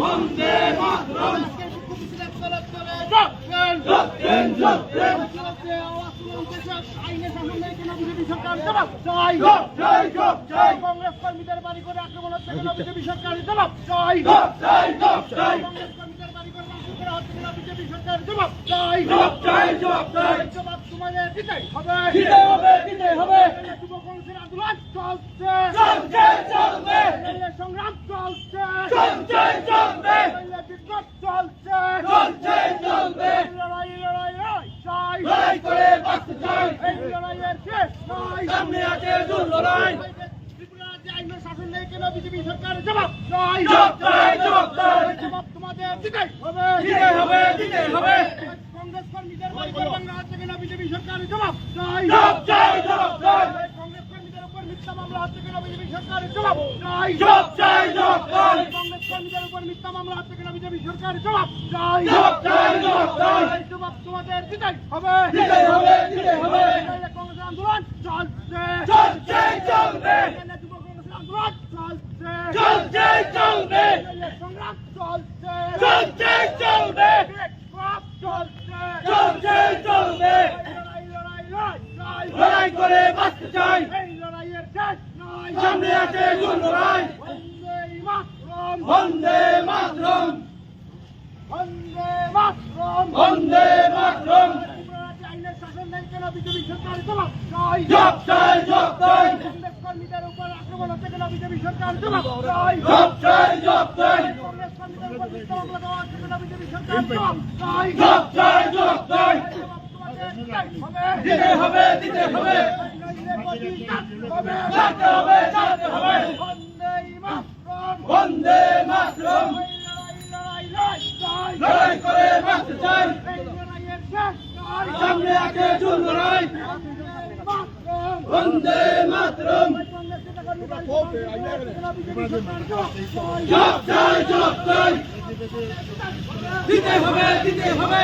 বন্দে মাতরম। কংগ্রেস কর্মীদের বাড়ি করে আক্রমণ হচ্ছে কেন? বিজেপি সরকার জবাব কংগ্রেস কর্মীদের বাড়ি করে মাংস করা হচ্ছে কেন? বিজেপি সরকার জবাব তোমাদের দিতেই হবে। দিতে হবে দিতে হবে। যুব কংগ্রেসের আন্দোলন চলছে। চলছে চলবে সংগ্রাম চলছে। চলছে চলবে রেলের বিক্ষোভ চলছে চলছে চলবে লড়াই লড়াই লড়াই চাই লড়াই করে বাঁচতে চাই এই লড়াইয়ের শেষ নাই সামনে আছে দূর লড়াই ত্রিপুরা রাজ্যে আইন শাসন নেই কেন বিজেপি সরকার জবাব চাই জবাব চাই, জবাব চাই। জবাব তোমাদের দিতেই হবে দিতে হবে। দিতে হবে কংগ্রেস কর্মীদের বিজেপি সরকার জবাব কংগ্রেস কর্মীদের উপর মিথ্যা মামলা হচ্ছে কেন বিজেপি সরকার জবাব কংগ্রেস কর্মীদের উপর মিথ্যা মামলা হচ্ছে কেন বিজেপি সরকার জবাব তোমাদের দিতেই হবে। দিতে হবে দিতে হবে নাহলে কংগ্রেস আন্দোলন চলছে চলছে চলবে নাহলে যুব কংগ্রেস আন্দোলন চলছে চলছে চলবে নাহলে সংগ্রাম চলছে চলছে চলবে বিক্ষোভ চলছে চলছে চলবে লড়াই লড়াই লড়াই চাই লড়াই করে বাঁচতে চাই এই লড়াইয়ের শেষ নাই সামনে আছে দূর লড়াই বন্দে মাতরম বন্দে মাতরম বন্দে মাতরম বন্দে মাতরম ত্রিপুরা রাজ্যে আইনের শাসন নেই কেন বিজেপি সরকার জবাব চাই জব চাই জব চাই কংগ্রেস কর্মীদের উপর আক্রমণ হচ্ছে কেন বিজেপি সরকার জবাব চাই জব চাই জব চাই কংগ্রেস কর্মীদের উপর মিথ্যা মামলা দেওয়া হচ্ছে কেন বিজেপি সরকার জবাব চাই জব চাই জব চাই জবাব তোমাদের দিতেই হবে দিতে হবে দিতে হবে কাটতে হবে ছাড়তে হবে বন্দে মাতরম লড়াই চাই সামনে চাই দিতে হবে দিতে হবে।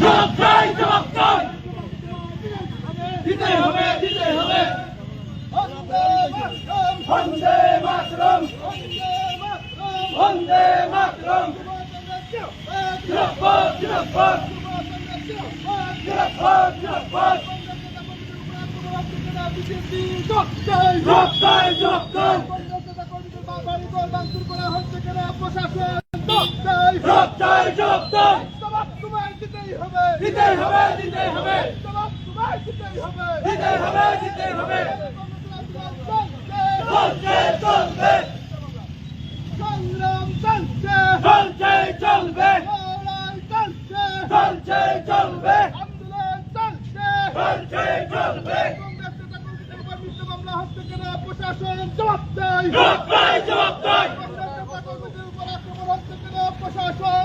জব চাই জব চাই। দিতে হবে দিতে হবে। বন্দে মাতরম। বন্দে মাতরম। জিরাফত জিরাফত জিরাফত জিরাফত জব চাই জব চাই। হবে চলছে চলবে সংগ্রাম চলছে চলছে। চলবে চলছে চলবে আন্দোলন চলছে চলছে হচ্ছে কেন প্রশাসন জবাব জব চাই জব চাই কংগ্রেস নেতা কর্মীদের উপর আক্রমণ হচ্ছে কেন প্রশাসন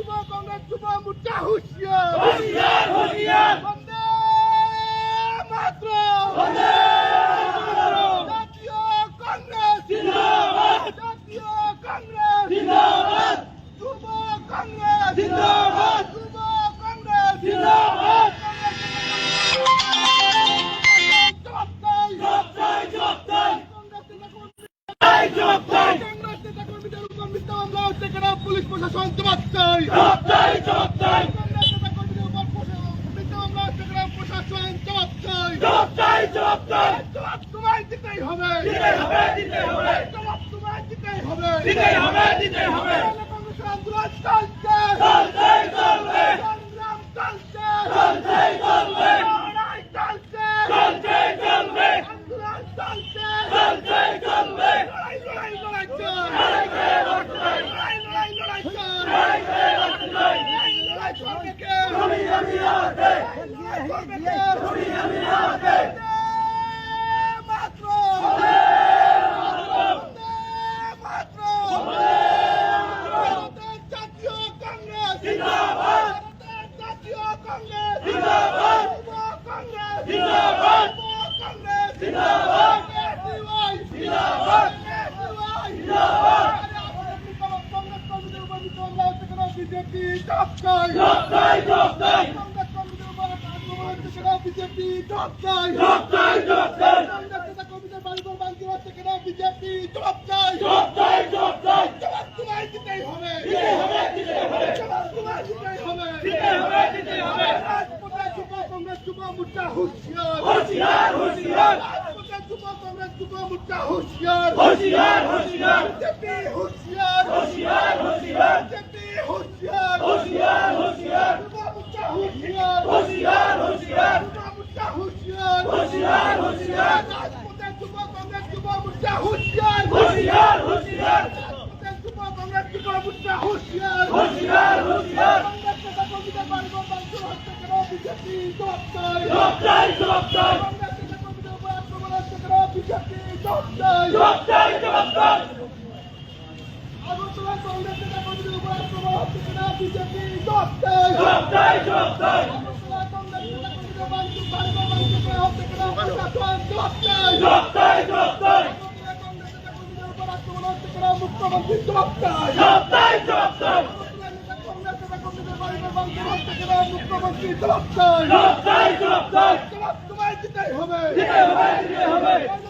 দিতে হবে দিতে হবে কংগ্রেসের আন্দোলন চলছে চলছে চলবে সংগ্রাম চলছে চলছে চলবে লড়াই চলছে চলছে চলবে আন্দোলন চলছে চলছে চলবে লড়াই লড়াই লড়াই চল লড়াই করে বাঁচতে চাই লড়াই লড়াই লড়াই চল লড়াই করে বাঁচতে চাই লড়াই লড়াই করবে কে তুমি আমি হাতে লড়াই করবে কে তুমি আমি হাতে মাত্র মাত্র ভারতের জাতীয় কংগ্রেস জিন্দাবাদ ভারতের জাতীয় কংগ্রেস জিন্দাবাদ যুব বিজেপি জব চাই জব চাই জব চাই কংগ্রেস কর্মীদের উপর আক্রমণ হচ্ছে কেন বিজেপি জব চাই জব চাই জব চাই নেতা কর্মীদের বাড়িঘর ভাঙচুর হচ্ছে কেন বিজেপি। জব চাই জব চাই জব চাই জবাব তোমায় দিতেই হবে। দিতে হবে দিতে হবে। জবাব তোমায় দিতেই হবে। দিতে হবে দিতে হবে। রাজপথে যুব কংগ্রেস যুব মোর্চা হুঁশিয়ার। হুঁশিয়ার হুঁশিয়ার। রাজপথে যুব কংগ্রেস যুব মোর্চা হুঁশিয়ার। হুঁশিয়ার হুঁশিয়ার। বিজেপি হুঁশিয়ার। হুঁশিয়ার হুঁশিয়ার। বিজেপি হুঁশিয়ার। হুঁশিয়ার হুঁশিয়ার যুব মোর্চা হুঁশিয়ার হুঁশিয়ার হুঁশিয়ার যুব মোর্চা হুঁশিয়ার হুঁশিয়ার হুঁশিয়ার রাজপথে যুব কংগ্রেস যুব মোর্চা হুঁশিয়ার হুঁশিয়ার। মুখ্যমন্ত্রী জব চাই। জব চাই জব চাই। মুখ্যমন্ত্রী জব চাই। জব চাই জব চাই। জবাব তোমায় দিতেই হবে। দিতে হবে দিতে হবে।